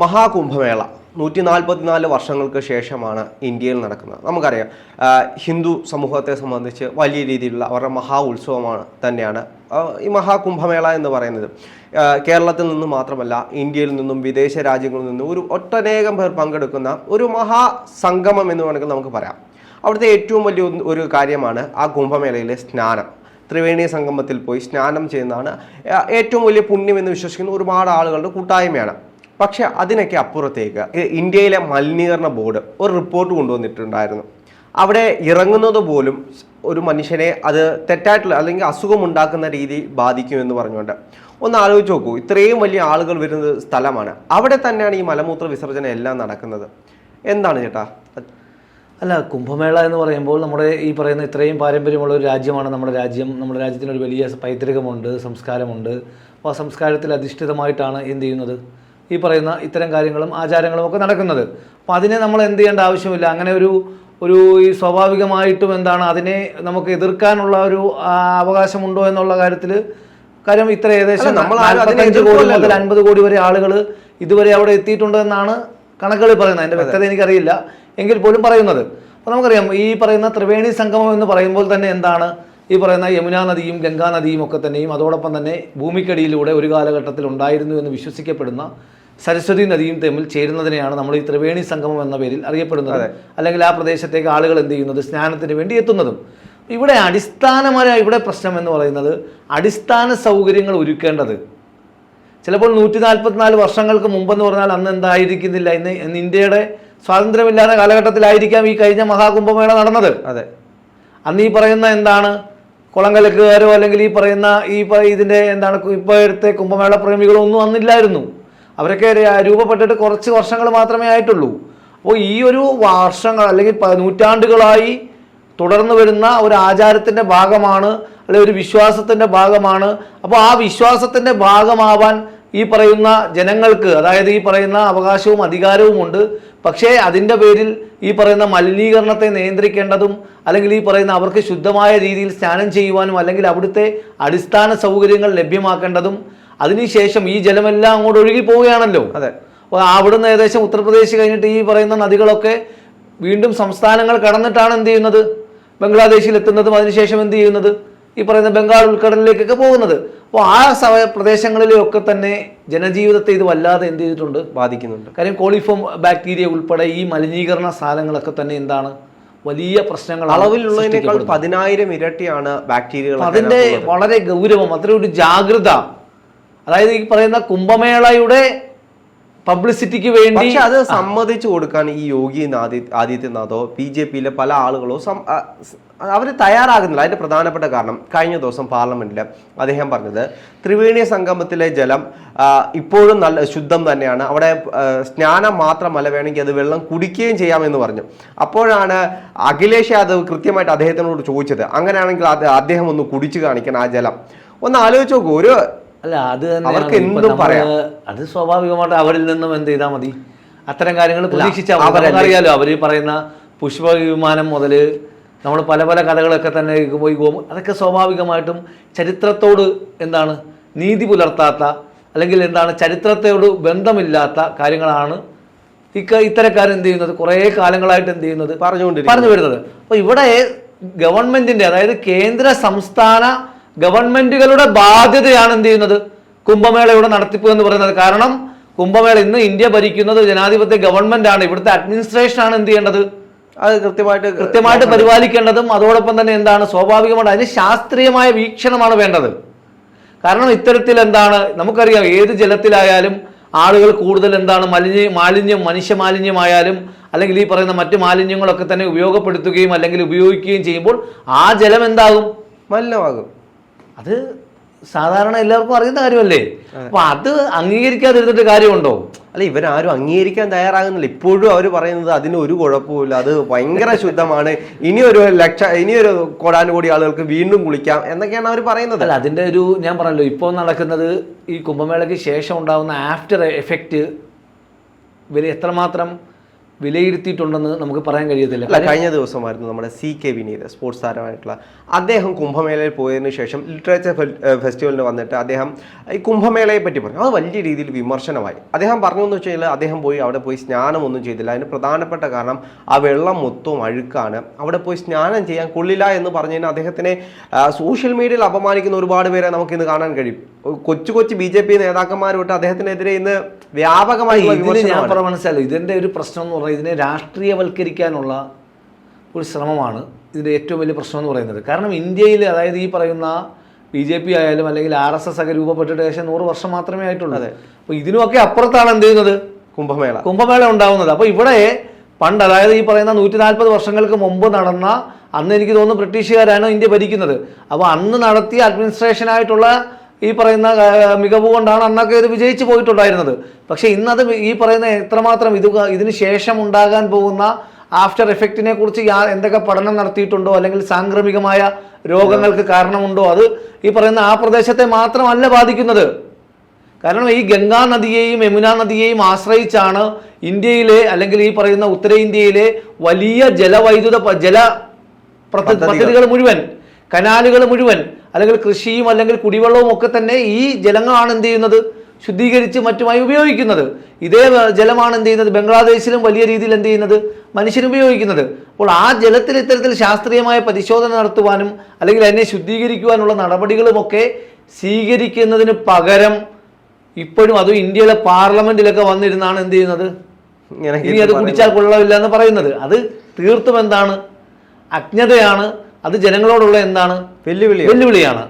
മഹാകുംഭമേള. നൂറ്റി നാൽപ്പത്തിനാല് വർഷങ്ങൾക്ക് ശേഷമാണ് ഇന്ത്യയിൽ നടക്കുന്നത്. നമുക്കറിയാം ഹിന്ദു സമൂഹത്തെ സംബന്ധിച്ച് വലിയ രീതിയിലുള്ള അവരുടെ മഹാ ഉത്സവമാണ് തന്നെയാണ് ഈ മഹാകുംഭമേള എന്ന് പറയുന്നത്. കേരളത്തിൽ നിന്നും മാത്രമല്ല ഇന്ത്യയിൽ നിന്നും വിദേശ രാജ്യങ്ങളിൽ നിന്നും ഒരു ഒട്ടനേകം പേർ പങ്കെടുക്കുന്ന ഒരു മഹാസംഗമം എന്ന് വേണമെങ്കിൽ നമുക്ക് പറയാം. അവിടുത്തെ ഏറ്റവും വലിയ ഒരു കാര്യമാണ് ആ കുംഭമേളയിലെ സ്നാനം. ത്രിവേണി സംഗമത്തിൽ പോയി സ്നാനം ചെയ്യുന്നതാണ് ഏറ്റവും വലിയ പുണ്യം എന്ന് വിശ്വസിക്കുന്ന ഒരുപാട് ആളുകളുടെ കൂട്ടായ്മയാണ്. പക്ഷെ അതിനൊക്കെ അപ്പുറത്തേക്ക് ഇന്ത്യയിലെ മലിനീകരണ ബോർഡ് ഒരു റിപ്പോർട്ട് കൊണ്ടുവന്നിട്ടുണ്ടായിരുന്നു. അവിടെ ഇറങ്ങുന്നത് പോലും ഒരു മനുഷ്യനെ അത് തെറ്റായിട്ടുള്ള അല്ലെങ്കിൽ അസുഖം ഉണ്ടാക്കുന്ന രീതി ബാധിക്കുമെന്ന് പറഞ്ഞുകൊണ്ട്. ഒന്ന് ആലോചിച്ച് നോക്കൂ ഇത്രയും വലിയ ആളുകൾ വരുന്ന സ്ഥലമാണ്. അവിടെ തന്നെയാണ് ഈ മലമൂത്ര വിസർജനം എല്ലാം നടക്കുന്നത്. എന്താണ് ചേട്ടാ? അല്ല കുംഭമേള എന്ന് പറയുമ്പോൾ നമ്മുടെ ഈ പറയുന്ന ഇത്രയും പാരമ്പര്യമുള്ള ഒരു രാജ്യമാണ് നമ്മുടെ രാജ്യം. നമ്മുടെ രാജ്യത്തിന് ഒരു വലിയ പൈതൃകമുണ്ട് സംസ്കാരമുണ്ട്. അപ്പോൾ ആ സംസ്കാരത്തിൽ അധിഷ്ഠിതമായിട്ടാണ് എന്ത് ചെയ്യുന്നത്? ഈ പറയുന്ന ഇത്തരം കാര്യങ്ങളും ആചാരങ്ങളും ഒക്കെ നടക്കുന്നത്. അപ്പോൾ അതിനെ നമ്മൾ എന്ത് ചെയ്യേണ്ട ആവശ്യമില്ല. അങ്ങനെ ഒരു ഒരു ഈ സ്വാഭാവികമായിട്ടും എന്താണ് അതിനെ നമുക്ക് എതിർക്കാനുള്ള ഒരു അവകാശമുണ്ടോ എന്നുള്ള കാര്യത്തിൽ കാര്യം ഇത്ര ഏകദേശം നാൽപ്പത്തഞ്ച് നമ്മൾ ആരും അതിനെ 45 കോടി മുതൽ അൻപത് കോടി വരെ ആളുകൾ ഇതുവരെ അവിടെ എത്തിയിട്ടുണ്ട് എന്നാണ് കണക്കുകൾ പറയുന്നത്. അതിന്റെ വ്യക്തത എനിക്കറിയില്ല. എങ്കിൽ പോലും പറയുന്നത്. അപ്പോൾ നമുക്കറിയാം ഈ പറയുന്ന ത്രിവേണി സംഗമം എന്ന് പറയുമ്പോൾ തന്നെ എന്താണ് ഈ പറയുന്ന യമുനാ നദിയും ഗംഗാ നദിയും ഒക്കെ തന്നെയും അതോടൊപ്പം തന്നെ ഭൂമിക്കടിയിലൂടെ ഒരു കാലഘട്ടത്തിൽ ഉണ്ടായിരുന്നു എന്ന് വിശ്വസിക്കപ്പെടുന്ന സരസ്വതി നദിയും തമ്മിൽ ചേരുന്നതിനെയാണ് നമ്മൾ ഈ ത്രിവേണി സംഗമം എന്ന പേരിൽ അറിയപ്പെടുന്നത് അല്ലെങ്കിൽ ആ പ്രദേശത്തേക്ക് ആളുകൾ എന്ത് ചെയ്യുന്നത് സ്നാനത്തിന് വേണ്ടി എത്തുന്നതും. ഇവിടെ അടിസ്ഥാനമായ ഇവിടെ പ്രശ്നം എന്ന് പറയുന്നത് അടിസ്ഥാന സൗകര്യങ്ങൾ ഒരുക്കേണ്ടത്. ചിലപ്പോൾ നൂറ്റി നാൽപ്പത്തിനാല് വർഷങ്ങൾക്ക് മുമ്പെന്ന് പറഞ്ഞാൽ അന്ന് എന്തായിരിക്കുന്നില്ല. ഇന്ന് ഇന്ന് ഇന്ത്യയുടെ സ്വാതന്ത്ര്യമില്ലാത്ത കാലഘട്ടത്തിലായിരിക്കാം ഈ കഴിഞ്ഞ മഹാകുംഭമേള നടന്നത്. അതെ. അന്ന് ഈ പറയുന്ന എന്താണ് കുളങ്കലക്കുകാരോ അല്ലെങ്കിൽ ഈ പറയുന്ന ഈ ഇതിന്റെ എന്താണ് ഇപ്പോഴത്തെ കുംഭമേള പ്രേമികളോ ഒന്നും അന്നില്ലായിരുന്നു. അവരൊക്കെ രൂപപ്പെട്ടിട്ട് കുറച്ച് വർഷങ്ങൾ മാത്രമേ ആയിട്ടുള്ളൂ. അപ്പോൾ ഈ ഒരു വർഷങ്ങൾ അല്ലെങ്കിൽ നൂറ്റാണ്ടുകളായി തുടർന്നു വരുന്ന ഒരു ആചാരത്തിന്റെ ഭാഗമാണ് അല്ലെങ്കിൽ ഒരു വിശ്വാസത്തിന്റെ ഭാഗമാണ്. അപ്പോൾ ആ വിശ്വാസത്തിന്റെ ഭാഗമാവാൻ ഈ പറയുന്ന ജനങ്ങൾക്ക് അതായത് ഈ പറയുന്ന അവകാശവും അധികാരവും ഉണ്ട് പക്ഷേ അതിന്റെ പേരിൽ ഈ പറയുന്ന മലിനീകരണത്തെ നിയന്ത്രിക്കേണ്ടതും അല്ലെങ്കിൽ ഈ പറയുന്ന അവർക്ക് ശുദ്ധമായ രീതിയിൽ സ്നാനം ചെയ്യുവാനും അല്ലെങ്കിൽ അവിടുത്തെ അടിസ്ഥാന സൗകര്യങ്ങൾ ലഭ്യമാക്കേണ്ടതും അതിനുശേഷം ഈ ജലമെല്ലാം അങ്ങോട്ട് ഒഴുകി പോവുകയാണല്ലോ. അതെ. അപ്പോൾ അവിടുന്ന് ഏകദേശം ഉത്തർപ്രദേശ് കഴിഞ്ഞിട്ട് ഈ പറയുന്ന നദികളൊക്കെ വീണ്ടും സംസ്ഥാനങ്ങൾ കടന്നിട്ടാണ് എന്ത് ചെയ്യുന്നത്? ബംഗ്ലാദേശിൽ എത്തുന്നതും അതിനുശേഷം എന്ത് ചെയ്യുന്നത്? ഈ പറയുന്ന ബംഗാൾ ഉൾക്കടലിലേക്കൊക്കെ പോകുന്നത്. അപ്പോൾ ആ സമയ പ്രദേശങ്ങളിലൊക്കെ തന്നെ ജനജീവിതത്തെ ഇത് വല്ലാതെ എന്ത് ചെയ്തിട്ടുണ്ട്? ബാധിക്കുന്നുണ്ട്. കാര്യം കോളിഫോം ബാക്ടീരിയ ഉൾപ്പെടെ ഈ മലിനീകരണ സാധനങ്ങളൊക്കെ തന്നെ എന്താണ്? വലിയ പ്രശ്നങ്ങൾ അളവിലുള്ളതിനേക്കാൾ പതിനായിരം ഇരട്ടിയാണ് ബാക്ടീരിയകൾ അതിന്റെ വളരെ ഗൗരവം അത്ര ഒരു ജാഗ്രത. അതായത് ഈ പറയുന്ന കുംഭമേളയുടെ പബ്ലിസിറ്റിക്ക് വേണ്ടി അത് സമ്മതിച്ചു കൊടുക്കാൻ ഈ യോഗി ആദി ആദിത്യനാഥോ ബി ജെ പിയിലെ പല ആളുകളോ അവർ തയ്യാറാകുന്നില്ല. അതിന്റെ പ്രധാനപ്പെട്ട കാരണം കഴിഞ്ഞ ദിവസം പാർലമെന്റിൽ അദ്ദേഹം പറഞ്ഞത് ത്രിവേണി സംഗമത്തിലെ ജലം ഇപ്പോഴും നല്ല ശുദ്ധം തന്നെയാണ്. അവിടെ സ്നാനം മാത്രമല്ല വേണമെങ്കിൽ അത് വെള്ളം കുടിക്കുകയും ചെയ്യാമെന്ന് പറഞ്ഞു. അപ്പോഴാണ് അഖിലേഷ് യാദവ് കൃത്യമായിട്ട് അദ്ദേഹത്തിനോട് ചോദിച്ചത് അങ്ങനെയാണെങ്കിൽ അത് അദ്ദേഹം ഒന്ന് കുടിച്ചു കാണിക്കണം ആ ജലം. ഒന്ന് ആലോചിച്ച് നോക്കൂ ഒരു അല്ല അത് അവർക്ക് എന്തും പറയാം. അത് സ്വാഭാവികമായിട്ട് അവരിൽ നിന്നും എന്ത് ചെയ്താൽ മതി? അത്തരം കാര്യങ്ങൾ പ്രതീക്ഷിച്ചാൽ അറിയാലോ അവർ പറയുന്ന പുഷ്പ വിമാനം മുതൽ നമ്മൾ പല പല കഥകളൊക്കെ തന്നെ പോയി പോകും അതൊക്കെ സ്വാഭാവികമായിട്ടും ചരിത്രത്തോട് എന്താണ് നീതി പുലർത്താത്ത അല്ലെങ്കിൽ എന്താണ് ചരിത്രത്തോട് ബന്ധമില്ലാത്ത കാര്യങ്ങളാണ് ഇക്ക ഇത്തരക്കാർ എന്ത് ചെയ്യുന്നത്? കുറേ കാലങ്ങളായിട്ട് എന്ത് ചെയ്യുന്നത്? പറഞ്ഞുകൊണ്ട് പറഞ്ഞു വരുന്നത് അപ്പോൾ ഇവിടെ ഗവൺമെന്റിന്റെ അതായത് കേന്ദ്ര സംസ്ഥാന ഗവൺമെന്റുകളുടെ ബാധ്യതയാണ് എന്ത് ചെയ്യുന്നത്? കുംഭമേളയുടെ നടത്തിപ്പ് എന്ന് പറയുന്നത്. കാരണം കുംഭമേള ഇന്ന് ഇന്ത്യ ഭരിക്കുന്നത് ജനാധിപത്യ ഗവൺമെന്റ് ആണ് ഇവിടുത്തെ അഡ്മിനിസ്ട്രേഷൻ ആണ് എന്ത് ചെയ്യേണ്ടത്? അത് കൃത്യമായിട്ട് കൃത്യമായിട്ട് പരിപാലിക്കേണ്ടതും അതോടൊപ്പം തന്നെ എന്താണ് സ്വാഭാവികമായിട്ട് അതിന് ശാസ്ത്രീയമായ വീക്ഷണമാണ് വേണ്ടത്. കാരണം ഇത്തരത്തിൽ എന്താണ് നമുക്കറിയാം ഏത് ജലത്തിലായാലും ആളുകൾ കൂടുതൽ എന്താണ് മലിന മാലിന്യം മനുഷ്യ മാലിന്യമായാലും അല്ലെങ്കിൽ ഈ പറയുന്ന മറ്റു മാലിന്യങ്ങളൊക്കെ തന്നെ ഉപയോഗപ്പെടുത്തുകയും അല്ലെങ്കിൽ ഉപയോഗിക്കുകയും ചെയ്യുമ്പോൾ ആ ജലം എന്താകും? മലിനമാകും. അത് സാധാരണ എല്ലാവർക്കും അറിയുന്ന കാര്യമല്ലേ? അപ്പൊ അത് അംഗീകരിക്കാതിരുന്നിട്ട് കാര്യമുണ്ടോ? അല്ല ഇവരാരും അംഗീകരിക്കാൻ തയ്യാറാകുന്നില്ല. ഇപ്പോഴും അവർ പറയുന്നത് അതിന് ഒരു കുഴപ്പമില്ല അത് ഭയങ്കര ശുദ്ധമാണ്. ഇനി ഒരു ലക്ഷ ഇനിയൊരു കോടാനുകോടി ആളുകൾക്ക് വീണ്ടും കുളിക്കാം എന്നൊക്കെയാണ് അവർ പറയുന്നത്. അല്ല അതിന്റെ ഒരു ഞാൻ പറഞ്ഞല്ലോ ഇപ്പോൾ നടക്കുന്നത് ഈ കുംഭമേളയ്ക്ക് ശേഷം ഉണ്ടാകുന്ന ആഫ്റ്റർ എഫക്റ്റ് ഇവർ എത്രമാത്രം വിലയിരുത്തിയിട്ടുണ്ടെന്ന് നമുക്ക് പറയാൻ കഴിയത്തില്ല. അല്ല കഴിഞ്ഞ ദിവസമായിരുന്നു നമ്മുടെ സി കെ വിനീത് സ്പോർട്സ് താരമായിട്ടുള്ള. അദ്ദേഹം കുംഭമേളയിൽ പോയതിനു ശേഷം ലിറ്ററേച്ചർ ഫെസ്റ്റിവലിന് വന്നിട്ട് അദ്ദേഹം ഈ കുംഭമേളയെ പറ്റി പറഞ്ഞു. അത് വലിയ രീതിയിൽ വിമർശനമായി. അദ്ദേഹം പറഞ്ഞു എന്ന് വെച്ച് കഴിഞ്ഞാൽ അദ്ദേഹം പോയി അവിടെ പോയി സ്നാനമൊന്നും ചെയ്തില്ല. അതിന് പ്രധാനപ്പെട്ട കാരണം ആ വെള്ളം മൊത്തവും അഴുക്കാണ്. അവിടെ പോയി സ്നാനം ചെയ്യാൻ കൊള്ളില്ല എന്ന് പറഞ്ഞു കഴിഞ്ഞാൽ അദ്ദേഹത്തിനെ സോഷ്യൽ മീഡിയയിൽ അപമാനിക്കുന്ന ഒരുപാട് പേരെ നമുക്ക് ഇന്ന് കാണാൻ കഴിയും. കൊച്ചു കൊച്ചു ബി ജെ പി നേതാക്കന്മാരോട്ട് അദ്ദേഹത്തിനെതിരെ ഇന്ന് വ്യാപകമായി ഞാൻ മനസ്സിലായി ഇതിന്റെ ഒരു പ്രശ്നം എന്ന് പറഞ്ഞാൽ ഇതിനെ രാഷ്ട്രീയവൽക്കരിക്കാനുള്ള ഒരു ശ്രമമാണ് ഇതിന്റെ ഏറ്റവും വലിയ പ്രശ്നം എന്ന് പറയുന്നത്. കാരണം ഇന്ത്യയിൽ അതായത് ഈ പറയുന്ന ബി ജെ പി ആയാലും അല്ലെങ്കിൽ ആർ എസ് എസ് ഒക്കെ രൂപപ്പെട്ടിട്ട് ഏകദേശം നൂറ് വർഷം മാത്രമേ ആയിട്ടുള്ളൂ. അപ്പോൾ ഇതിനുമൊക്കെ അപ്പുറത്താണ് എന്ത് ചെയ്യുന്നത്? കുംഭമേള. കുംഭമേള ഉണ്ടാവുന്നത്. അപ്പോൾ ഇവിടെ പണ്ട് അതായത് ഈ പറയുന്ന നൂറ്റി നാൽപ്പത് വർഷങ്ങൾക്ക് മുമ്പ് നടന്ന അന്ന് എനിക്ക് തോന്നുന്നു ബ്രിട്ടീഷുകാരാണ് ഇന്ത്യ ഭരിക്കുന്നത്. അപ്പോൾ അന്ന് നടത്തിയ അഡ്മിനിസ്ട്രേഷനായിട്ടുള്ള ഈ പറയുന്ന മികവ് കൊണ്ടാണ് അന്നൊക്കെ ഇത് വിജയിച്ചു പോയിട്ടുണ്ടായിരുന്നത്. പക്ഷേ ഇന്നത് ഈ പറയുന്ന എത്രമാത്രം ഇത് ഇതിന് ശേഷം ഉണ്ടാകാൻ പോകുന്ന ആഫ്റ്റർ എഫക്റ്റിനെ കുറിച്ച് എന്തൊക്കെ പഠനം നടത്തിയിട്ടുണ്ടോ അല്ലെങ്കിൽ സാംക്രമികമായ രോഗങ്ങൾക്ക് കാരണമുണ്ടോ അത് ഈ പറയുന്ന ആ പ്രദേശത്തെ മാത്രമല്ല ബാധിക്കുന്നത്. കാരണം ഈ ഗംഗാ നദിയെയും യമുന നദിയെയും ആശ്രയിച്ചാണ് ഇന്ത്യയിലെ അല്ലെങ്കിൽ ഈ പറയുന്ന ഉത്തരേന്ത്യയിലെ വലിയ ജലവൈദ്യുത ജല. പദ്ധതികൾ മുഴുവൻ. കനാലുകൾ മുഴുവൻ അല്ലെങ്കിൽ കൃഷിയും അല്ലെങ്കിൽ കുടിവെള്ളവും ഒക്കെ തന്നെ ഈ ജലങ്ങളാണ് എന്ത് ചെയ്യുന്നത്? ശുദ്ധീകരിച്ച് മറ്റുമായി ഉപയോഗിക്കുന്നത്. ഇതേ ജലമാണ് എന്ത് ചെയ്യുന്നത്? ബംഗ്ലാദേശിലും വലിയ രീതിയിൽ എന്ത് ചെയ്യുന്നത്? മനുഷ്യർ ഉപയോഗിക്കുന്നത്. അപ്പോൾ ആ ജലത്തിൽ ഇത്തരത്തിൽ ശാസ്ത്രീയമായ പരിശോധന നടത്തുവാനും അല്ലെങ്കിൽ അതിനെ ശുദ്ധീകരിക്കുവാനുള്ള നടപടികളുമൊക്കെ സ്വീകരിക്കുന്നതിന് പകരം ഇപ്പോഴും അതും ഇന്ത്യയിലെ പാർലമെന്റിലൊക്കെ വന്നിരുന്നാണ് എന്ത് ചെയ്യുന്നത്? ഇനി അത് കുടിച്ചാൽ കൊള്ളില്ല എന്ന് പറയുന്നത്. അത് തീർത്തും എന്താണ്? അജ്ഞതയാണ്. അത് ജനങ്ങളോടുള്ള എന്താണ് വെല്ലുവിളി വെല്ലുവിളിയാണ്.